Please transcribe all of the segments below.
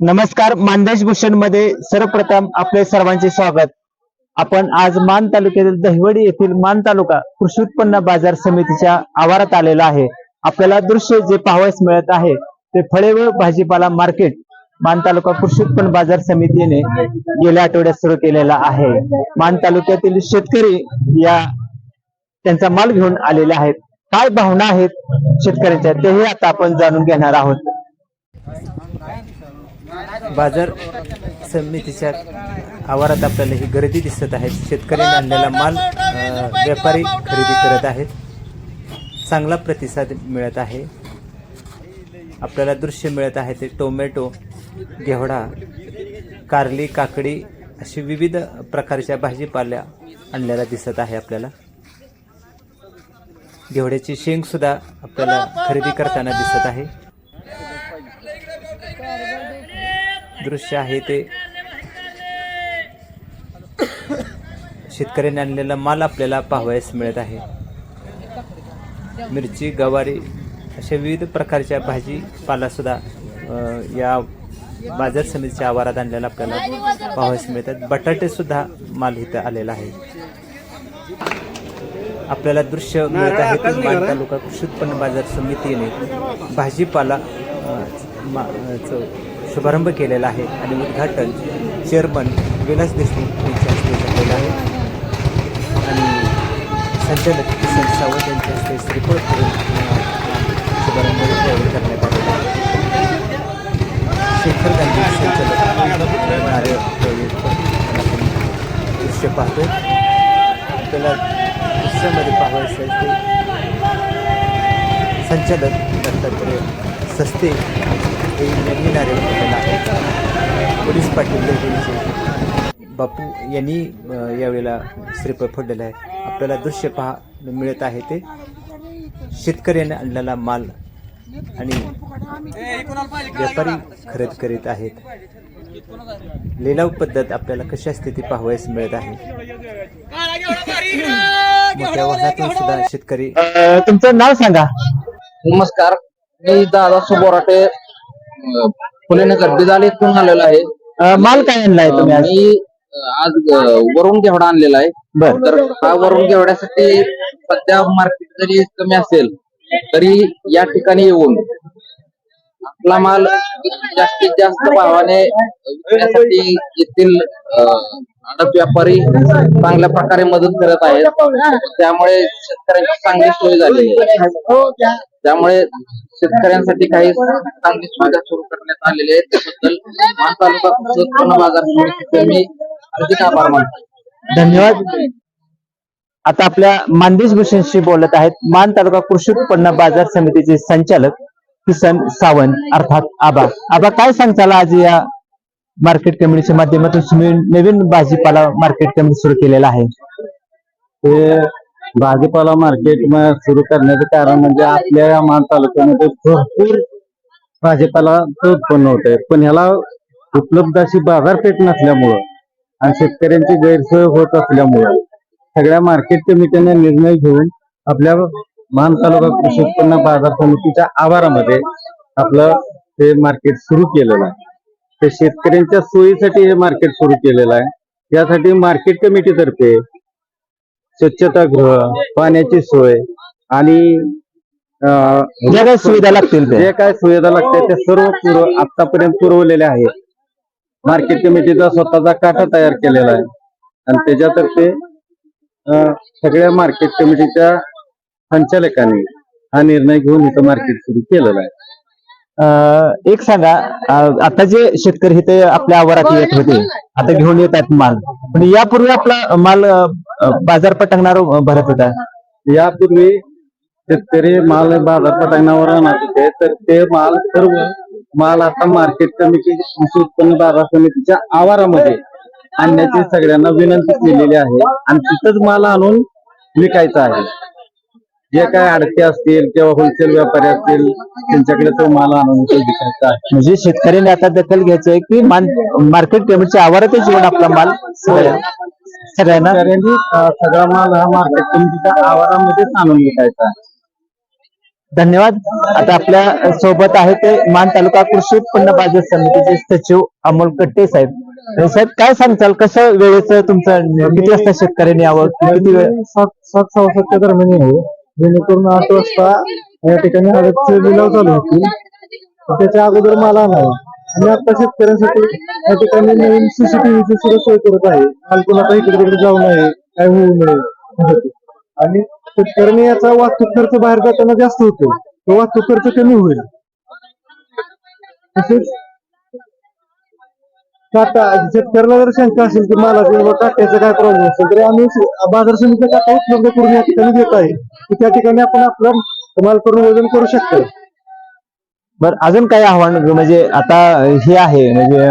नमस्कार मानदेश भूषणमध्ये सर्वप्रथम आपले सर्वांचे स्वागत. आपण आज मान तालुक्यातील दहिवडी येथील मान तालुका कृषी उत्पन्न बाजार समितीच्या आवारात आलेला आहे. आपल्याला दृश्य जे पाहावयास मिळत आहे ते फळे व भाजीपाला मार्केट मान तालुका कृषी उत्पन्न बाजार समितीने गेल्या आठवड्यात सुरू केलेला आहे. मान तालुक्यातील शेतकरी या त्यांचा माल घेऊन आलेले आहेत. काय भावना आहेत शेतकऱ्यांच्या तेही आता आपण जाणून घेणार आहोत. बाजार समितीच्या आवारात आपल्याला ही गर्दी दिसत आहे. शेतकऱ्यांनी आणलेला माल व्यापारी खरेदी करत आहेत. चांगला प्रतिसाद मिळत आहे. आपल्याला दृश्य मिळत आहे ते टोमॅटो घेवडा कारली काकडी अशी विविध प्रकारच्या भाजीपाल्या आणलेला दिसत आहे आपल्याला. घेवड्याची शेंग सुद्धा आपल्याला खरेदी करताना दिसत आहे. दृश्य आहे ते. शेतकऱ्यांनी आणलेला माल आपल्याला पाहावयास मिळत आहे. मिरची गवारी अशा विविध प्रकारच्या भाजीपाला सुद्धा या बाजार समितीच्या आवारात आणलेला आपल्याला पाहावयास मिळतात. बटाटे सुद्धा माल इथं आलेला आहे. आपल्याला दृश्य मिळत आहे. मान तालुका कृषी उत्पन्न बाजार समितीने भाजीपाला मा- शुभारंभ केलेला आहे आणि उद्घाटन चेअरमन विलास देशमुख यांच्या हस्ते झालेलं आहे. आणि संचालक किसन सावंत यांच्या हस्ते श्रीफळ करून शुभारंभ यावेळी करण्यात आलेला आहे. शेखर गांधी संचालक नारळ दृश्य पाहतो. आपल्याला दृश्यामध्ये पाहायचं आहे ते संचालक दत्तात्रय सस्ते हे नवीन पोलीस पाटील बापू यांनी यावेळेला श्रीफळ फोडलेला आहे. आपल्याला दृश्य पहा मिळत आहे ते. शेतकऱ्याने आणलेला माल आणि व्यापारी खरेदी करीत आहेत. लिलाव पद्धत आपल्याला कशी असते ती पाहावयास मिळत आहे? मोठ्या वाहनातून सुद्धा शेतकरी तुमचं नाव सांगा. नमस्कार. मी दादा सुबोराटे फुलेनगर बिदाल इथून आलेलो आहे. अ, माल काय आणलाय तुम्ही आज? मी अं, आज अं, वरून घेवडा आणलेला आहे. बर. तर हा वरून घेवड्यासाठी सध्या मार्केट जरी कमी असेल तरी या ठिकाणी येऊन आपला माल जास्तीत जास्त भावाने विकण्यासाठी येथील अं, आडत व्यापारी चांगल्या प्रकारे मदत करत आहेत. त्यामुळे शेतकऱ्यांची चांगली सोय झाली त्यामुळे शेतकऱ्यांसाठी काही चांगली सुविधा सुरू करण्यात आलेली आहे त्याबद्दल मान तालुका कृषी उत्पन्न बाजार मी हार्दिक आभार मानतो. धन्यवाद. आता आपल्या मानदेश भूषणशी बोलत आहेत मान तालुका कृषी उत्पन्न बाजार समितीचे संचालक किसन सावंत. अर्थात आबा आबा काय सांगताल आज या मार्केट कमिटीच्या माध्यमातून तुम्ही नवीन भाजीपाला मार्केट कमिटी सुरू केलेला आहे. ते भाजीपाला मार्केट सुरू करण्याचं कारण म्हणजे आपल्या या मान तालुक्यामध्ये भरपूर भाजीपाला उत्पन्न होत आहे पण ह्याला उपलब्ध अशी बाजारपेठ नसल्यामुळं आणि शेतकऱ्यांची गैरसोय होत असल्यामुळं सगळ्या मार्केट कमिटीने निर्णय घेऊन आपल्या मान तालुका कृषी उत्पन्न बाजार समितीच्या आवारामध्ये आपलं ते मार्केट सुरू केलेलं आहे. ते शेतकऱ्यांच्या सोयीसाठी हे मार्केट सुरू केलेलं आहे. यासाठी मार्केट कमिटीतर्फे स्वच्छतागृह पाण्याची सोय आणि अं, ज्या काही सुविधा लागतील जे काय सुविधा लागतात त्या सर्व पुरव आतापर्यंत पुरवलेल्या आहेत. मार्केट कमिटीचा स्वतःचा काटा तयार केलेला आहे. आणि त्याच्यातर्फे अं, सगळ्या मार्केट कमिटीच्या संचालकांनी हा निर्णय घेऊन इथं मार्केट सुरू केलेलं आहे. एक सांगा आता जे शेतकरी इथे आपल्या आवारात येत होते आता घेऊन येत आहेत माल. पण यापूर्वी आपला माल बाजार पटंगणार भरत होता. यापूर्वी शेतकरी माल बाजार पटंगणावर आणत होते तर ते माल सर्व माल आता मार्केट कमिटी कृषी उत्पन्न बाजार समितीच्या आवारामध्ये आणण्याची सगळ्यांना विनंती केलेली आहे. आणि तिथंच माल आणून विकायचा आहे. जे काय अडके असतील किंवा होलसेल व्यापारी असतील त्यांच्याकडे तो माल आणून इथे विकायचा आहे. म्हणजे शेतकऱ्यांनी आता दखल घ्यायची आहे की मार्केट कमिटीच्या आवारातच येऊन आपला माल सगळ्यांना? शेतकऱ्यांनी अं, सगळा माल हा मार्केट कमिटीच्या आवारामध्येच आणून विकायचा आहे. धन्यवाद. आता आपल्यासोबत आहे ते मान तालुका कृषी उत्पन्न बाजार समितीचे सचिव अमोल कट्टे साहेब. साहेब काय सांगताल? कसं वेळेचं तुमचं किती वाजता शेतकऱ्यांनी यावं? किती वेळ? सात सात सव्वा सातच्या दरम्यान जेणेकरून आठ वाजता या ठिकाणी हळदचे लिलाव चालू होतील त्याच्या अगोदर मला नाही आणि आता शेतकऱ्यांसाठी या ठिकाणी नवीन सीसीटीव्हीची सुद्धा सोय करत आहे कालकुन आता इकडे तिकडे जाऊ नये काय होऊ नये. आणि शेतकऱ्यांनी याचा वाहतूक खर्च बाहेर जाताना जास्त होतो तो वाहतूक खर्च कमी होईल तसेच काटा शेतकऱ्याला जर शंका असेल की बाबा काट्याचा काय प्रॉब्लेम असेल तरी आम्ही बाजार समितीचा काटा उपलब्ध करून या ठिकाणी देत आहे. की त्या ठिकाणी आपण आपला माल करून वजन करू शकतो. बर अजून काय आव्हान म्हणजे आता हे आहे म्हणजे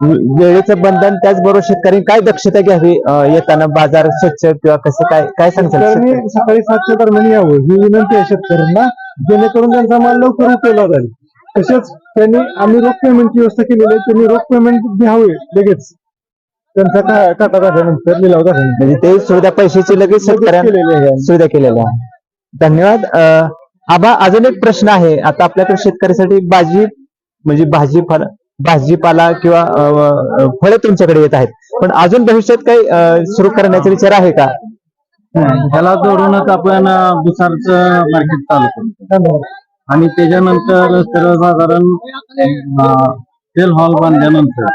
वेळेचं बंधन त्याचबरोबर शेतकरी काय दक्षता घ्यावी येताना बाजार स्वच्छ किंवा कसं काय काय शेतकरी? सकाळी सातच्या दरम्यान यावं ही विनंती आहे शेतकऱ्यांना जेणेकरून त्यांचा माल लवकर उपयोगा जाईल तसेच त्यांनी आम्ही रोख पेमेंटची व्यवस्था केलेली आहे. त्यांनी रोख पेमेंट घ्यावे लगेच. त्यांचा का- काटा झाल्यानंतर लिलाव झाल्यानंतर. म्हणजे ते सुविधा पैशाची लगेच शेतकऱ्यांना केलेली आहे सुविधा केलेल्या. आहे धन्यवाद. अं, आबा अजून एक प्रश्न आहे. आता आपल्याकडे शेतकऱ्यासाठी भाजी म्हणजे भाजीपाला भाजीपाला किंवा अं, फळे तुमच्याकडे येत आहेत. पण अजून भविष्यात काही सुरू करण्याचा विचार आहे का? ह्याला जोडूनच आपण दुसारचं मार्केट चालू करतो आणि त्याच्यानंतर सर्वसाधारण सेल हॉल बांधल्यानंतर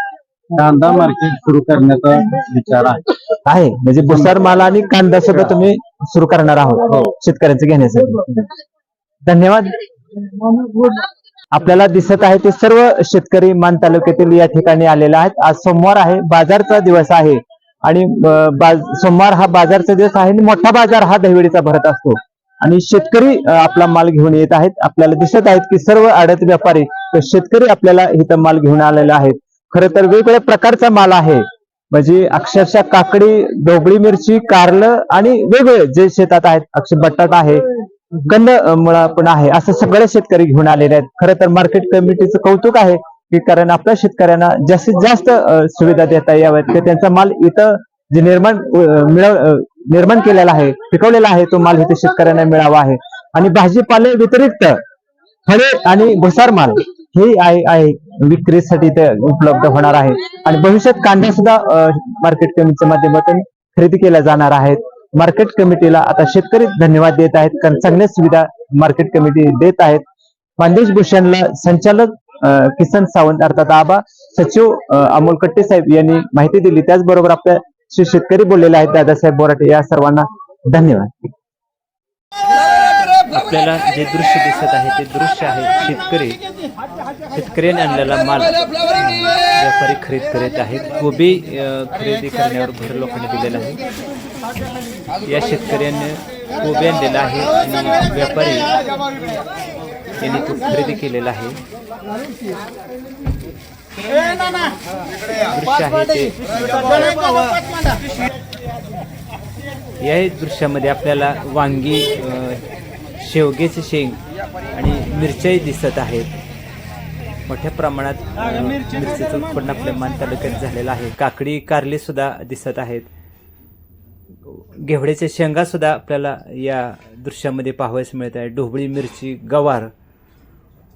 कांदा मार्केट सुरू करण्याचा विचार आहे. आहे. म्हणजे भुसार माल आणि कांदा सुद्धा तुम्ही सुरू करणार आहोत. हो. शेतकऱ्यांचं घेण्यासाठी. धन्यवाद. आपल्याला दिसत आहे ते सर्व शेतकरी मान तालुक्यातील या ठिकाणी आलेले आहेत. आज सोमवार आहे. बाजारचा दिवस आहे. आणि सोमवार हा बाजारचा दिवस आहे आणि मोठा बाजार हा दहिवडीचा भरत असतो. आणि शेतकरी आपला माल घेऊन येत आहेत. आपल्याला दिसत आहेत की सर्व आडत व्यापारी तर शेतकरी आपल्याला इथं माल घेऊन आलेले आहेत. खरं तर वेगवेगळ्या प्रकारचा माल आहे. म्हणजे अक्षरशः काकडी ढोबळी मिरची कारलं आणि वेगवेगळे जे शेतात आहेत अक्षर बटाटा आहे कंद मुळा पण आहे. असं सगळे शेतकरी घेऊन आलेले आहेत. खरं तर मार्केट कमिटीचं कौतुक आहे की कारण आपल्या शेतकऱ्यांना जास्तीत जास्त सुविधा देता याव्यात की त्यांचा माल इथं जे निर्माण मिळव निर्माण केलेला आहे पिकवलेला आहे तो माल इथे शेतकऱ्यांना मिळावा आहे. आणि भाजीपाले व्यतिरिक्त फळे आणि भुसार माल हे आहे आहे विक्रीसाठी ते उपलब्ध होणार आहे. आणि भविष्यात कांदा सुद्धा मार्केट कमिटीच्या माध्यमातून खरेदी केल्या जाणार आहेत. मार्केट कमिटीला आता शेतकरी धन्यवाद देत आहेत. कारण चांगल्या सुविधा मार्केट कमिटी देत आहेत. मानदेश भूषणला संचालक अं, किसन सावंत अर्थात आबा सचिव अमोल कट्टे साहेब यांनी माहिती दिली. त्याचबरोबर आपल्या श्री शेतकरी बोललेले आहेत दादासाहेब बोराटे. या सर्वांना धन्यवाद. आपल्याला जे दृश्य दिसत आहे ते दृश्य आहे शेतकरी. शेतकऱ्याने आणलेला माल व्यापारी खरेदी करीत आहेत. कोबी खरेदी करण्यावर भर लोकांनी दिलेला आहे. या शेतकऱ्याने कोबी आणलेला आहे आणि व्यापारी यांनी तो खरेदी केलेला आहे. या दृश्यामध्ये आपल्याला वांगी अं, शेवग्याचे शेंग आणि मिरच्याही दिसत आहेत. मोठ्या प्रमाणात मिरचीचं उत्पन्न आपल्या मान तालुक्यात झालेलं आहे. काकडी कारली सुद्धा दिसत आहेत. घेवड्याच्या शेंगा सुद्धा आपल्याला या दृश्यामध्ये पाहावयास मिळत आहे. ढोबळी मिरची गवार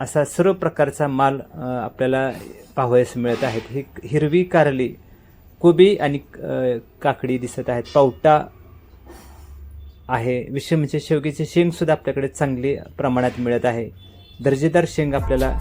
असा सर्व प्रकारचा माल आपल्याला पाहावयास मिळत आहेत. ही हिरवी कारली कोबी आणि काकडी दिसत आहेत. पावटा आहे. विषय म्हणजे शेवग्याचे शेंगसुद्धा आपल्याकडे चांगली प्रमाणात मिळत आहे. दर्जेदार शेंग आपल्याला